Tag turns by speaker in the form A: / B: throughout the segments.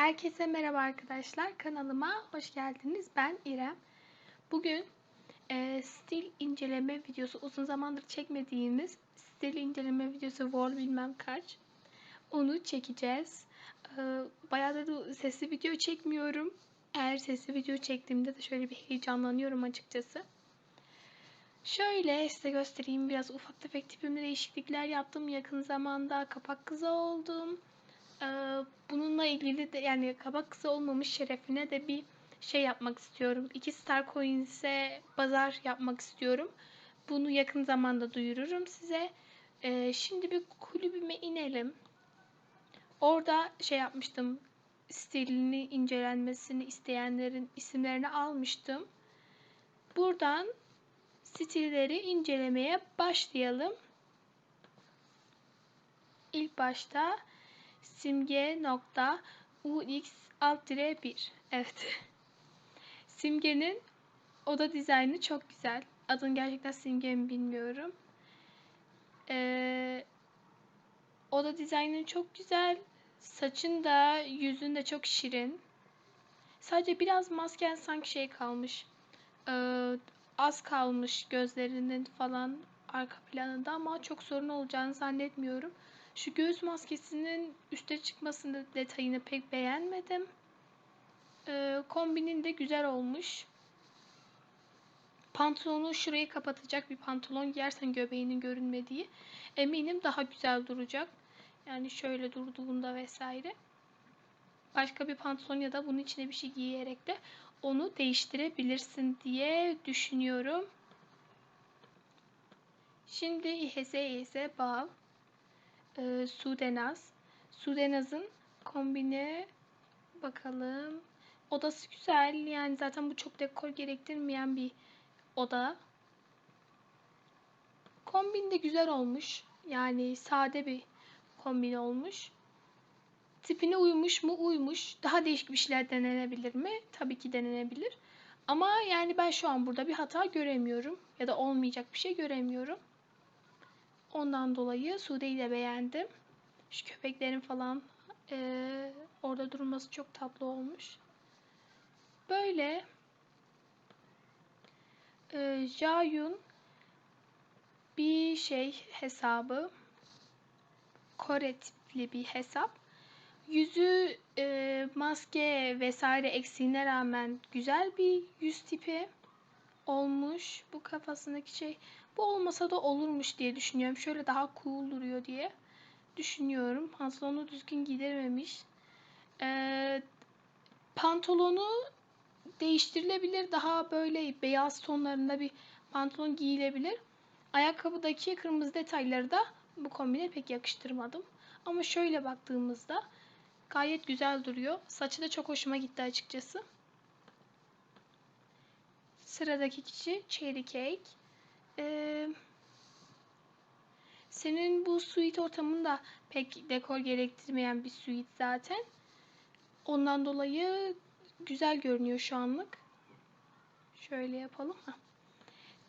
A: Herkese merhaba arkadaşlar. Kanalıma hoş geldiniz. Ben İrem. Bugün e, stil inceleme videosu, uzun zamandır çekmediğimiz stil inceleme videosu Wall bilmem kaç. Onu çekeceğiz. E, bayağı da sesli video çekmiyorum. Eğer sesli video çektiğimde de şöyle bir heyecanlanıyorum açıkçası. Şöyle size göstereyim. Biraz ufak tefek tipimde değişiklikler yaptım. Yakın zamanda kapak kızı oldum. Ee, bununla ilgili de yani kabak kızı olmamış şerefine de bir şey yapmak istiyorum. İki Star Coins'e bazar yapmak istiyorum. Bunu yakın zamanda duyururum size. Ee, şimdi bir kulübüme inelim. Orada şey yapmıştım. Stilini incelenmesini isteyenlerin isimlerini almıştım. Buradan stilleri incelemeye başlayalım. İlk başta simge nokta ux alt dire 1. Evet. Simgenin oda dizaynı çok güzel. Adını gerçekten simge mi bilmiyorum. Ee, oda dizaynı çok güzel. Saçın da yüzün de çok şirin. Sadece biraz masken sanki şey kalmış. Ee, az kalmış gözlerinin falan arka planında ama çok sorun olacağını zannetmiyorum. Şu göğüs maskesinin üste çıkmasını detayını pek beğenmedim. Ee, kombinin de güzel olmuş. Pantolonu şurayı kapatacak bir pantolon giyersen göbeğinin görünmediği eminim daha güzel duracak. Yani şöyle durduğunda vesaire. Başka bir pantolon ya da bunun içine bir şey giyerek de onu değiştirebilirsin diye düşünüyorum. Şimdi İHS İHS Bal e, Sudenaz. Sudenaz'ın kombine bakalım. Odası güzel. Yani zaten bu çok dekor gerektirmeyen bir oda. Kombin de güzel olmuş. Yani sade bir kombin olmuş. Tipine uymuş mu? Uymuş. Daha değişik bir şeyler denenebilir mi? Tabii ki denenebilir. Ama yani ben şu an burada bir hata göremiyorum. Ya da olmayacak bir şey göremiyorum. Ondan dolayı Sude'yi de beğendim. Şu köpeklerin falan e, orada durması çok tatlı olmuş. Böyle e, Jayun bir şey hesabı Kore tipli bir hesap. Yüzü e, maske vesaire eksiğine rağmen güzel bir yüz tipi olmuş. Bu kafasındaki şey bu olmasa da olurmuş diye düşünüyorum. Şöyle daha cool duruyor diye düşünüyorum. Pantolonu düzgün giydirmemiş. Ee, pantolonu değiştirilebilir. Daha böyle beyaz tonlarında bir pantolon giyilebilir. Ayakkabıdaki kırmızı detayları da bu kombine pek yakıştırmadım. Ama şöyle baktığımızda gayet güzel duruyor. Saçı da çok hoşuma gitti açıkçası. Sıradaki kişi Cherry Cake. Ee, senin bu suite ortamın da pek dekor gerektirmeyen bir suite zaten. Ondan dolayı güzel görünüyor şu anlık. Şöyle yapalım. Heh.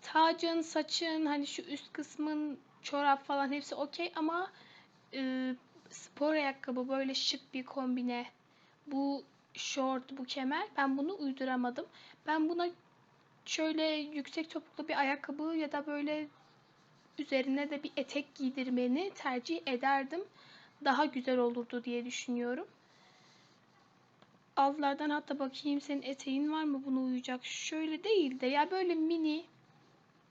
A: Tacın, saçın, hani şu üst kısmın, çorap falan hepsi okey ama e, spor ayakkabı böyle şık bir kombine. Bu short, bu kemer ben bunu uyduramadım. Ben buna şöyle yüksek topuklu bir ayakkabı ya da böyle üzerine de bir etek giydirmeni tercih ederdim. Daha güzel olurdu diye düşünüyorum. Altlardan hatta bakayım senin eteğin var mı buna uyacak. Şöyle değil de ya böyle mini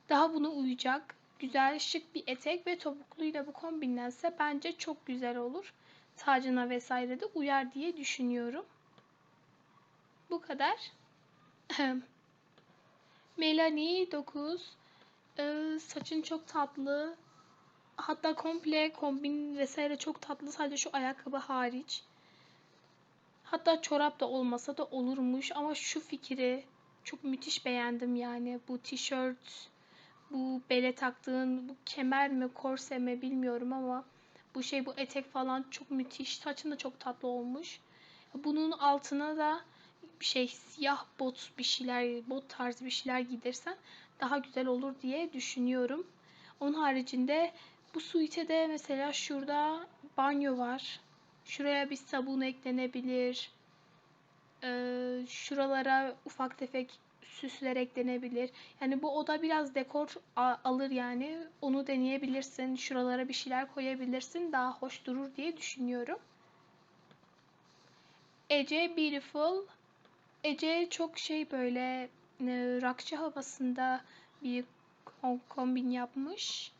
A: daha buna uyacak. Güzel şık bir etek ve topukluyla bu kombinlense bence çok güzel olur. Tacına vesaire de uyar diye düşünüyorum. Bu kadar. Melanie 9. Ee, saçın çok tatlı. Hatta komple kombin vesaire çok tatlı. Sadece şu ayakkabı hariç. Hatta çorap da olmasa da olurmuş. Ama şu fikri çok müthiş beğendim yani. Bu tişört, bu bele taktığın, bu kemer mi, korse mi bilmiyorum ama bu şey bu etek falan çok müthiş. Saçın da çok tatlı olmuş. Bunun altına da bir şey siyah bot bir şeyler, bot tarzı bir şeyler giydirsen daha güzel olur diye düşünüyorum. Onun haricinde bu suitede mesela şurada banyo var. Şuraya bir sabun eklenebilir. Ee, şuralara ufak tefek süsler eklenebilir. Yani bu oda biraz dekor alır yani. Onu deneyebilirsin. Şuralara bir şeyler koyabilirsin. Daha hoş durur diye düşünüyorum. Ece Beautiful. Ece çok şey böyle e, rockçı havasında bir kom- kombin yapmış.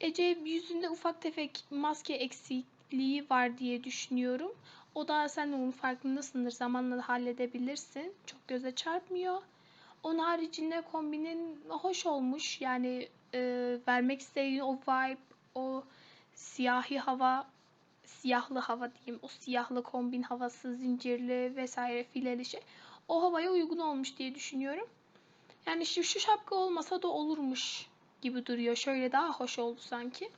A: Ece yüzünde ufak tefek maske eksikliği var diye düşünüyorum. O da sen onun farkındasındır. Zamanla halledebilirsin. Çok göze çarpmıyor. Onun haricinde kombinin hoş olmuş. Yani e, vermek istediğin o vibe, o siyahi hava, siyahlı hava diyeyim. O siyahlı kombin havası, zincirli vesaire fileli şey. O havaya uygun olmuş diye düşünüyorum. Yani şu, şu şapka olmasa da olurmuş gibi duruyor. Şöyle daha hoş oldu sanki.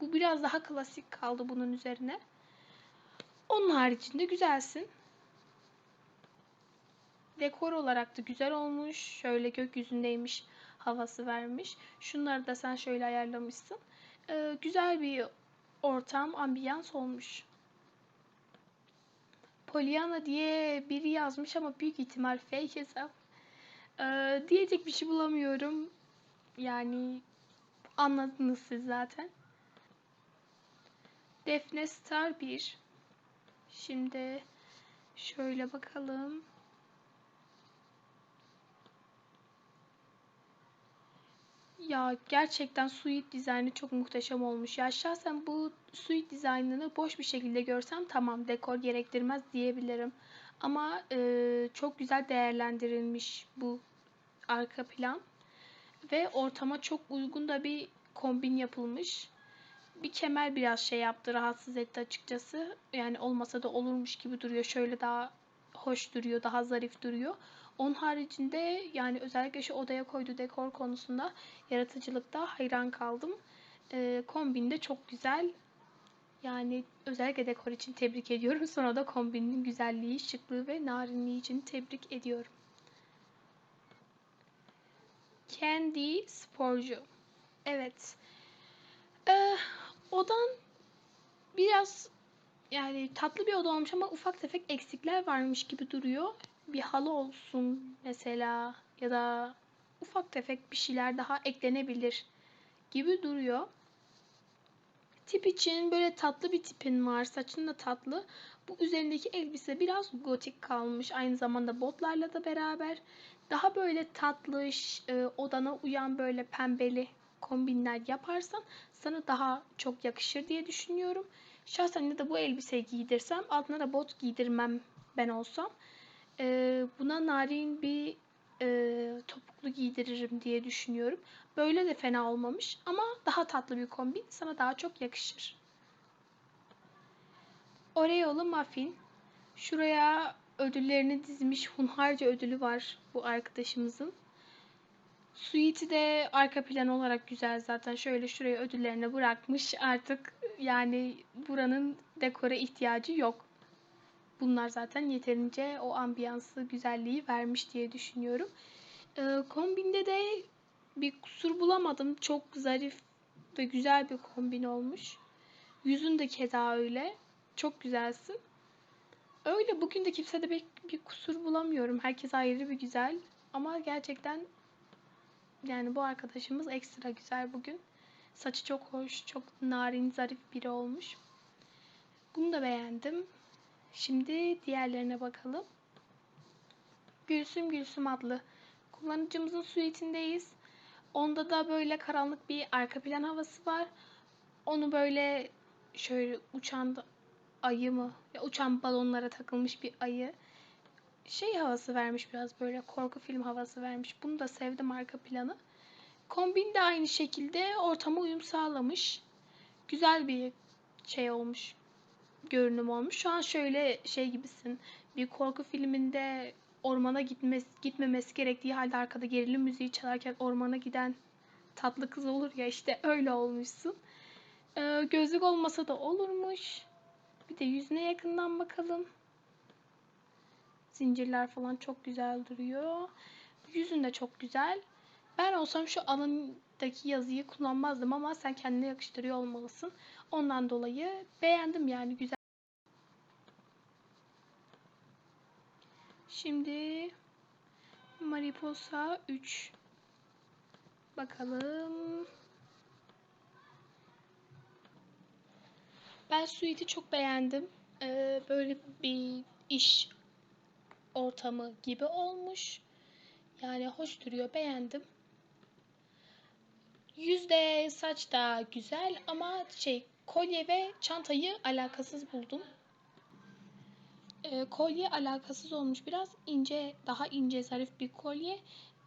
A: Bu biraz daha klasik kaldı bunun üzerine. Onun haricinde güzelsin. Dekor olarak da güzel olmuş. Şöyle gökyüzündeymiş havası vermiş. Şunları da sen şöyle ayarlamışsın. Ee, güzel bir ortam, ambiyans olmuş. Pollyanna diye biri yazmış ama büyük ihtimal fake hesap. Ee, diyecek bir şey bulamıyorum. Yani anladınız siz zaten. Defne Star 1. Şimdi şöyle bakalım. Ya gerçekten suite dizaynı çok muhteşem olmuş. Ya şahsen bu suite dizaynını boş bir şekilde görsem tamam dekor gerektirmez diyebilirim. Ama e, çok güzel değerlendirilmiş bu arka plan. Ve ortama çok uygun da bir kombin yapılmış. Bir kemer biraz şey yaptı, rahatsız etti açıkçası. Yani olmasa da olurmuş gibi duruyor. Şöyle daha hoş duruyor, daha zarif duruyor. Onun haricinde yani özellikle şu odaya koyduğu dekor konusunda yaratıcılıkta hayran kaldım. Ee, kombin de çok güzel. Yani özellikle dekor için tebrik ediyorum. Sonra da kombinin güzelliği, şıklığı ve narinliği için tebrik ediyorum. Candy sporcu. Evet. Ee, odan biraz yani tatlı bir oda olmuş ama ufak tefek eksikler varmış gibi duruyor. Bir halı olsun mesela ya da ufak tefek bir şeyler daha eklenebilir gibi duruyor. Tip için böyle tatlı bir tipin var. Saçın da tatlı. Bu üzerindeki elbise biraz gotik kalmış. Aynı zamanda botlarla da beraber. Daha böyle tatlış, e, odana uyan böyle pembeli kombinler yaparsan sana daha çok yakışır diye düşünüyorum. Şahsen da bu elbiseyi giydirsem altına da bot giydirmem ben olsam. E, buna narin bir e, topuklu giydiririm diye düşünüyorum. Böyle de fena olmamış ama daha tatlı bir kombin sana daha çok yakışır. Oreo'lu muffin. Şuraya ödüllerini dizmiş hunharca ödülü var bu arkadaşımızın. Suite'i de arka plan olarak güzel zaten. Şöyle şuraya ödüllerini bırakmış. Artık yani buranın dekora ihtiyacı yok. Bunlar zaten yeterince o ambiyansı, güzelliği vermiş diye düşünüyorum. Ee, kombinde de bir kusur bulamadım. Çok zarif ve güzel bir kombin olmuş. Yüzün de keza öyle. Çok güzelsin. Öyle bugün de kimsede bir, bir kusur bulamıyorum. Herkes ayrı bir güzel. Ama gerçekten yani bu arkadaşımız ekstra güzel bugün. Saçı çok hoş, çok narin, zarif biri olmuş. Bunu da beğendim. Şimdi diğerlerine bakalım. Gülsüm Gülsüm adlı kullanıcımızın suite'indeyiz. Onda da böyle karanlık bir arka plan havası var. Onu böyle şöyle uçan ayı mı? Ya uçan balonlara takılmış bir ayı. Şey havası vermiş biraz böyle korku film havası vermiş. Bunu da sevdim arka planı. Kombin de aynı şekilde ortama uyum sağlamış. Güzel bir şey olmuş. Görünüm olmuş. Şu an şöyle şey gibisin. Bir korku filminde ormana gitmesi, gitmemesi gerektiği halde arkada gerilim müziği çalarken ormana giden tatlı kız olur ya işte öyle olmuşsun. Ee, gözlük olmasa da olurmuş. Bir de yüzüne yakından bakalım. Zincirler falan çok güzel duruyor. Yüzün de çok güzel. Ben olsam şu alındaki yazıyı kullanmazdım ama sen kendine yakıştırıyor olmalısın. Ondan dolayı beğendim yani güzel. Şimdi Mariposa 3. Bakalım. Ben suite'i çok beğendim. Ee, böyle bir iş ortamı gibi olmuş. Yani hoş duruyor, beğendim. Yüzde saç da güzel ama şey kolye ve çantayı alakasız buldum. Ee, kolye alakasız olmuş biraz ince, daha ince zarif bir kolye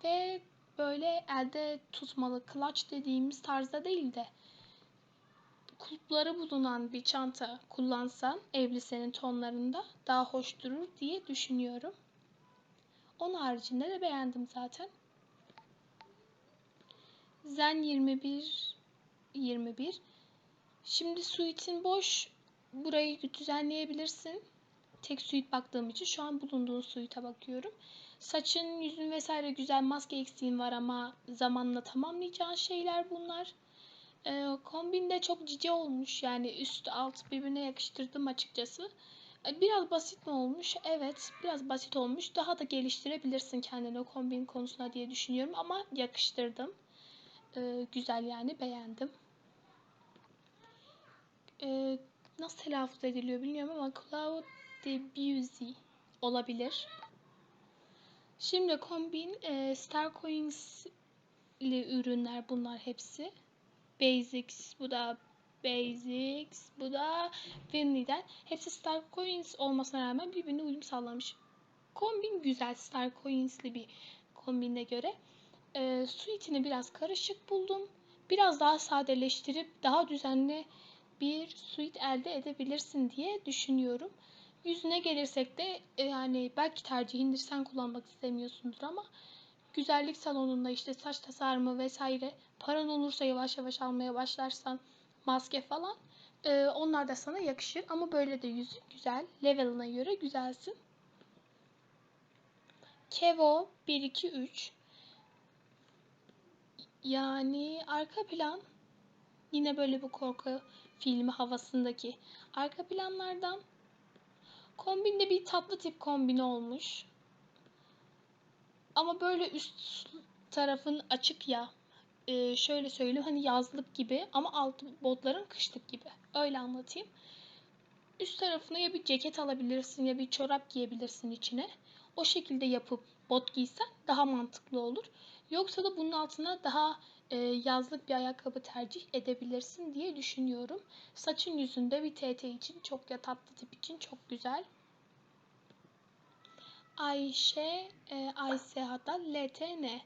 A: ve böyle elde tutmalı clutch dediğimiz tarzda değil de kulpları bulunan bir çanta kullansan elbisenin tonlarında daha hoş durur diye düşünüyorum. Onun haricinde de beğendim zaten. Zen 21 21 Şimdi suite'in boş. Burayı düzenleyebilirsin. Tek suite baktığım için şu an bulunduğun suite'e bakıyorum. Saçın, yüzün vesaire güzel maske eksiğin var ama zamanla tamamlayacağın şeyler bunlar. Ee, kombin de çok cici olmuş. Yani üst alt birbirine yakıştırdım açıkçası. Biraz basit mi olmuş? Evet, biraz basit olmuş. Daha da geliştirebilirsin kendini o kombin konusuna diye düşünüyorum ama yakıştırdım. Ee, güzel yani beğendim. Ee, nasıl telaffuz ediliyor bilmiyorum ama Cloud Debussy olabilir. Şimdi kombin e, Star Coins ürünler bunlar hepsi. Basics, bu da Basics, bu da Winley'den. Hepsi Star Coins olmasına rağmen birbirine uyum sağlamış. Kombin güzel Star Coins'li bir kombine göre. E, suite'ini biraz karışık buldum. Biraz daha sadeleştirip daha düzenli bir suite elde edebilirsin diye düşünüyorum. Yüzüne gelirsek de e, yani belki tercihindir sen kullanmak istemiyorsundur ama güzellik salonunda işte saç tasarımı vesaire paran olursa yavaş yavaş almaya başlarsan maske falan e, onlar da sana yakışır ama böyle de yüzün güzel level'ına göre güzelsin. Kevo 1 2 3 yani arka plan yine böyle bu korku filmi havasındaki arka planlardan kombinde bir tatlı tip kombin olmuş. Ama böyle üst tarafın açık ya. Ee, şöyle söyleyeyim hani yazlık gibi ama alt botların kışlık gibi. Öyle anlatayım. Üst tarafına ya bir ceket alabilirsin ya bir çorap giyebilirsin içine. O şekilde yapıp bot giysen daha mantıklı olur. Yoksa da bunun altına daha e, yazlık bir ayakkabı tercih edebilirsin diye düşünüyorum. Saçın yüzünde bir TT için çok ya tatlı tip için çok güzel. Ayşe, e, Ayse hatta LTN.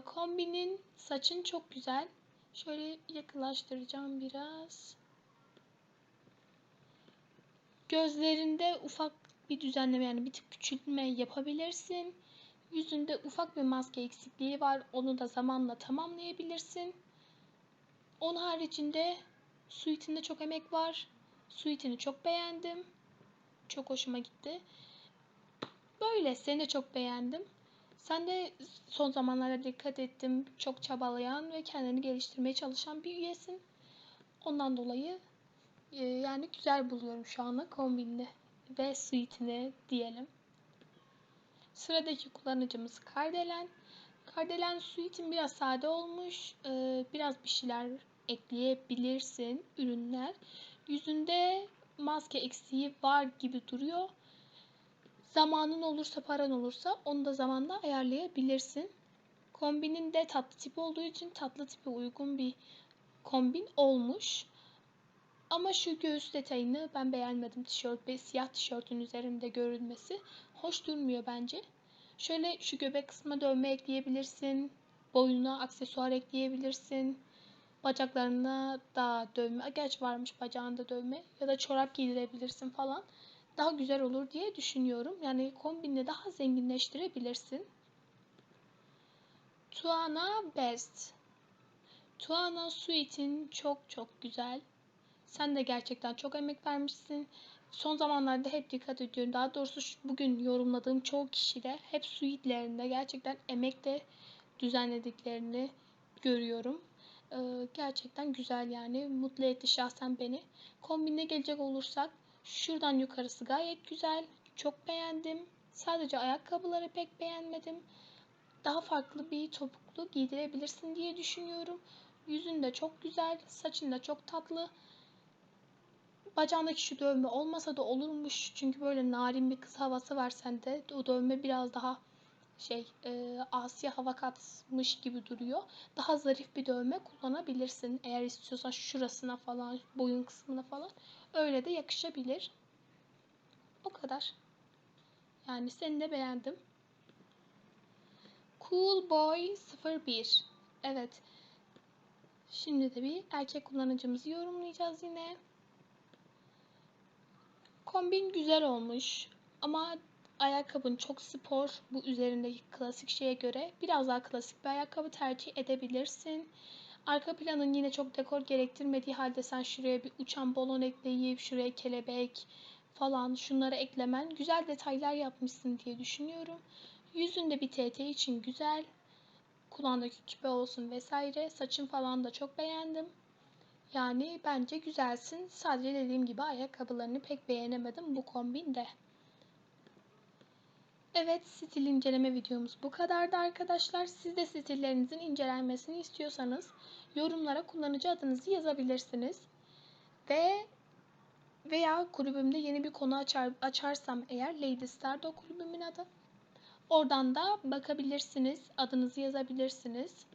A: Kombinin saçın çok güzel. Şöyle yakınlaştıracağım biraz. Gözlerinde ufak bir düzenleme yani bir tık küçültme yapabilirsin. Yüzünde ufak bir maske eksikliği var. Onu da zamanla tamamlayabilirsin. Onun haricinde suite'inde çok emek var. Suite'ini çok beğendim. Çok hoşuma gitti. Böyle seni de çok beğendim. Sen de son zamanlarda dikkat ettim. Çok çabalayan ve kendini geliştirmeye çalışan bir üyesin. Ondan dolayı e, yani güzel buluyorum şu anda kombinini ve suite'ini diyelim. Sıradaki kullanıcımız Kardelen. Kardelen suite'in biraz sade olmuş. Ee, biraz bir şeyler ekleyebilirsin ürünler. Yüzünde maske eksiği var gibi duruyor. Zamanın olursa, paran olursa onu da zamanla ayarlayabilirsin. Kombinin de tatlı tip olduğu için tatlı tipe uygun bir kombin olmuş. Ama şu göğüs detayını ben beğenmedim tişört ve siyah tişörtün üzerinde görünmesi. Hoş durmuyor bence. Şöyle şu göbek kısmına dövme ekleyebilirsin. Boynuna aksesuar ekleyebilirsin. Bacaklarına da dövme. Gerçi varmış bacağında dövme. Ya da çorap giydirebilirsin falan. Daha güzel olur diye düşünüyorum. Yani kombinle daha zenginleştirebilirsin. Tuana Best. Tuana Suite'in çok çok güzel. Sen de gerçekten çok emek vermişsin. Son zamanlarda hep dikkat ediyorum. Daha doğrusu bugün yorumladığım çoğu kişi de hep suite'lerinde gerçekten emekle düzenlediklerini görüyorum. Ee, gerçekten güzel yani. Mutlu etti şahsen beni. Kombine gelecek olursak şuradan yukarısı gayet güzel. Çok beğendim. Sadece ayakkabıları pek beğenmedim. Daha farklı bir topuklu giydirebilirsin diye düşünüyorum. Yüzün de çok güzel, saçın da çok tatlı. Bacağındaki şu dövme olmasa da olurmuş. Çünkü böyle narin bir kız havası var sende. O dövme biraz daha şey e, Asya hava katmış gibi duruyor. Daha zarif bir dövme kullanabilirsin. Eğer istiyorsan şurasına falan, boyun kısmına falan. Öyle de yakışabilir. O kadar. Yani seni de beğendim. Cool Boy 01. Evet. Şimdi de bir erkek kullanıcımızı yorumlayacağız yine. Kombin güzel olmuş ama ayakkabın çok spor bu üzerindeki klasik şeye göre. Biraz daha klasik bir ayakkabı tercih edebilirsin. Arka planın yine çok dekor gerektirmediği halde sen şuraya bir uçan balon ekleyip şuraya kelebek falan şunları eklemen güzel detaylar yapmışsın diye düşünüyorum. Yüzünde bir TT için güzel. Kulağındaki küpe olsun vesaire. Saçın falan da çok beğendim. Yani bence güzelsin. Sadece dediğim gibi ayakkabılarını pek beğenemedim bu kombinde. Evet stil inceleme videomuz bu kadardı arkadaşlar. Siz de stillerinizin incelenmesini istiyorsanız yorumlara kullanıcı adınızı yazabilirsiniz. Ve veya kulübümde yeni bir konu açar, açarsam eğer Lady Star'da o kulübümün adı. Oradan da bakabilirsiniz. Adınızı yazabilirsiniz.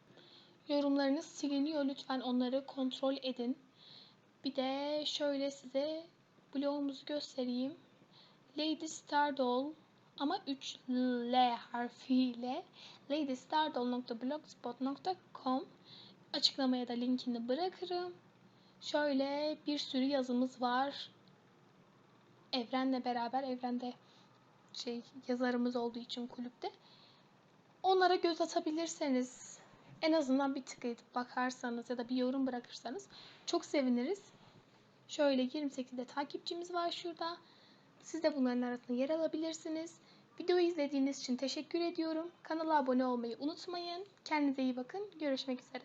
A: Yorumlarınız siliniyor. Lütfen onları kontrol edin. Bir de şöyle size blogumuzu göstereyim. Lady Stardoll ama 3 L harfiyle ladystardoll.blogspot.com Açıklamaya da linkini bırakırım. Şöyle bir sürü yazımız var. Evrenle beraber evrende şey yazarımız olduğu için kulüpte. Onlara göz atabilirseniz en azından bir tıklayıp bakarsanız ya da bir yorum bırakırsanız çok seviniriz. Şöyle 28 de takipçimiz var şurada. Siz de bunların arasında yer alabilirsiniz. Videoyu izlediğiniz için teşekkür ediyorum. Kanala abone olmayı unutmayın. Kendinize iyi bakın. Görüşmek üzere.